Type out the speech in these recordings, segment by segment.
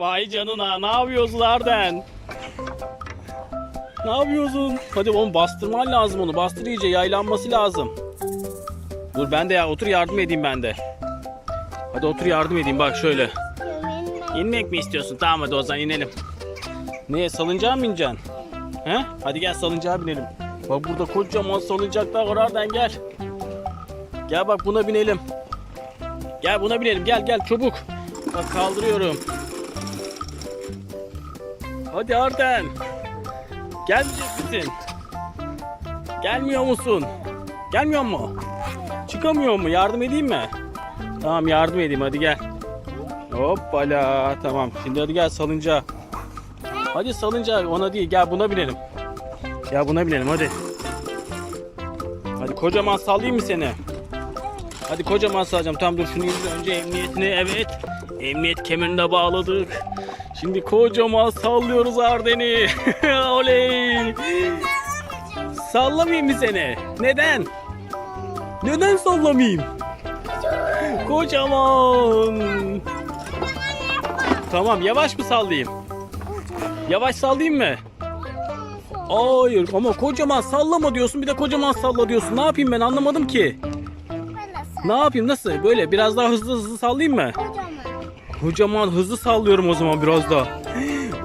Vay canına ne yapıyorsun Arden? Ne yapıyorsun? Hadi oğlum bastırman lazım onu. Bastır iyice yaylanması lazım. Dur ben de ya otur yardım edeyim ben de. Hadi otur yardım edeyim bak şöyle. İnmek mi istiyorsun? Tamam hadi o zaman inelim. Neye salıncağa mı ineceksin? He? Hadi gel salıncağa binelim. Bak burada kocaman salıncaklar var Arden gel. Gel bak buna binelim. Gel buna binelim gel gel çabuk. Bak kaldırıyorum. Hadi Arden. Gelmeyecek misin? Gelmiyor musun? Gelmiyor mu? Çıkamıyor mu? Yardım edeyim mi? Tamam yardım edeyim hadi gel. Hoppala tamam. Şimdi hadi gel salıncağa. Hadi salıncağa ona değil gel buna binelim. Gel buna binelim hadi. Hadi kocaman sallayayım mı seni? Hadi kocaman salacağım. Tamam dur şunu önce emniyetini. Evet. Emniyet kemerine bağladık. Şimdi kocaman sallıyoruz Arden'i. Oley. Sallamayayım mı seni? Neden? Neden sallamayayım? Kocaman. Tamam yavaş mı sallayayım? Yavaş sallayayım mı? Hayır ama kocaman sallama diyorsun bir de kocaman salla diyorsun. Ne yapayım ben anlamadım ki. Ne yapayım nasıl? Böyle biraz daha hızlı hızlı sallayayım mı? Kocaman hızlı sallıyorum o zaman biraz daha.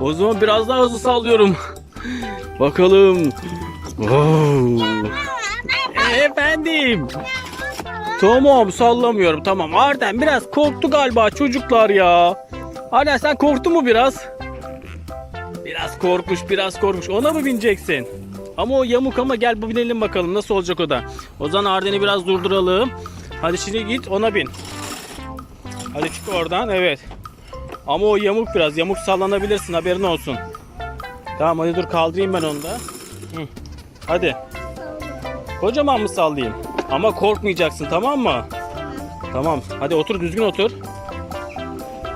O zaman biraz daha hızlı sallıyorum. Bakalım. Wow. Efendim. Tamam sallamıyorum tamam. Arden biraz korktu galiba çocuklar ya. Arden sen korktun mu biraz? Biraz korkmuş biraz korkmuş. Ona mı bineceksin? Ama o yamuk ama gel bu binelim bakalım nasıl olacak o da. O zaman Arden'i biraz durduralım. Hadi şimdi git ona bin. Hadi çık oradan evet. Ama o yamuk biraz yamuk sallanabilirsin haberin olsun. Tamam hadi dur kaldırayım ben onu da. Hı. Hadi. Kocaman mı sallayayım? Ama korkmayacaksın tamam mı? Tamam. Hadi otur düzgün otur.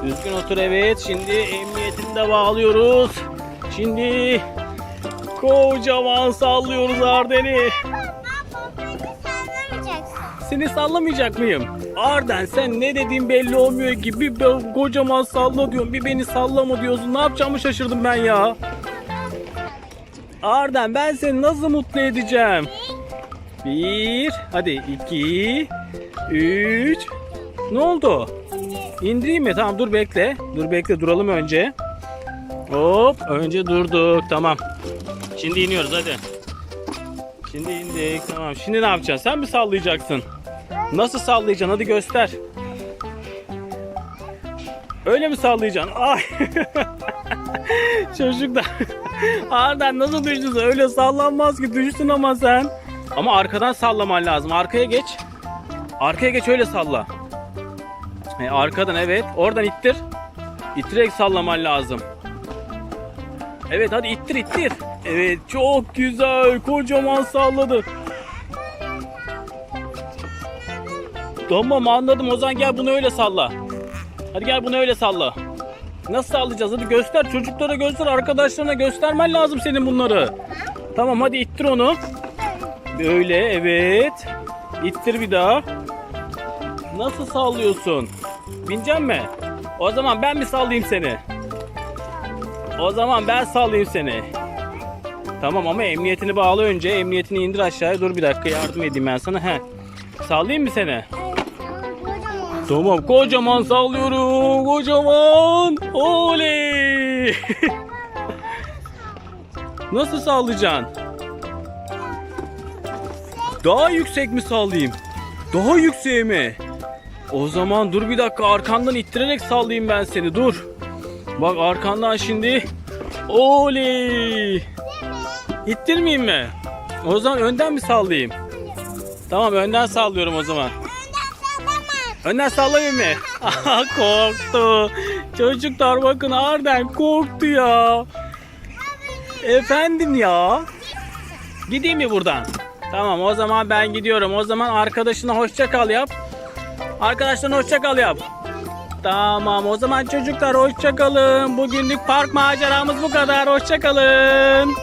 Düzgün otur evet. Şimdi emniyetini de bağlıyoruz. Şimdi kocaman sallıyoruz Arden'i. Seni sallamayacak mıyım? Arden sen ne dediğin belli olmuyor ki. Bir kocaman salla diyorsun. Bir beni sallama diyorsun. Ne yapacağımı şaşırdım ben ya. Arden ben seni nasıl mutlu edeceğim? Bir. Hadi iki. Üç. Ne oldu? İndireyim mi? Tamam dur bekle. Dur bekle duralım önce. Hop önce durduk tamam. Şimdi iniyoruz hadi. Şimdi indik tamam. Şimdi ne yapacaksın? Sen mi sallayacaksın? Nasıl sallayacaksın? Hadi göster. Öyle mi sallayacaksın? Ay. Çocuklar. Arden nasıl düştün? Öyle sallanmaz ki düştün ama sen. Ama arkadan sallaman lazım. Arkaya geç. Arkaya geç öyle salla. E, arkadan evet. Oradan ittir. İttirerek sallaman lazım. Evet hadi ittir ittir. Evet çok güzel. Kocaman salladı. Tamam anladım. O zaman gel bunu öyle salla. Hadi gel bunu öyle salla. Nasıl sallayacağız? Hadi göster. Çocuklara göster. Arkadaşlarına göstermen lazım senin bunları. Tamam hadi ittir onu. Böyle evet. İttir bir daha. Nasıl sallıyorsun? Binecek mi? O zaman ben mi sallayayım seni? O zaman ben sallayayım seni. Tamam ama emniyetini bağla önce. Emniyetini indir aşağıya. Dur bir dakika yardım edeyim ben sana. He. Sallayayım mı seni? Tamam kocaman sallıyorum. Kocaman. Oley. Nasıl sallayacaksın? Daha yüksek mi sallayayım? Daha yükseğe mi? O zaman dur bir dakika arkandan ittirerek sallayayım ben seni dur. Bak arkandan şimdi. Oley. İttirmeyeyim mi? O zaman önden mi sallayayım? Tamam önden sallıyorum o zaman. Önden sallayayım mı? Korktu. Çocuklar bakın Arden korktu ya. Efendim ya. Gideyim mi buradan? Tamam o zaman ben gidiyorum. O zaman arkadaşına hoşça kal yap. Arkadaşlarına hoşça kal yap. Tamam o zaman çocuklar hoşça kalın. Bugünlük park maceramız bu kadar. Hoşça kalın.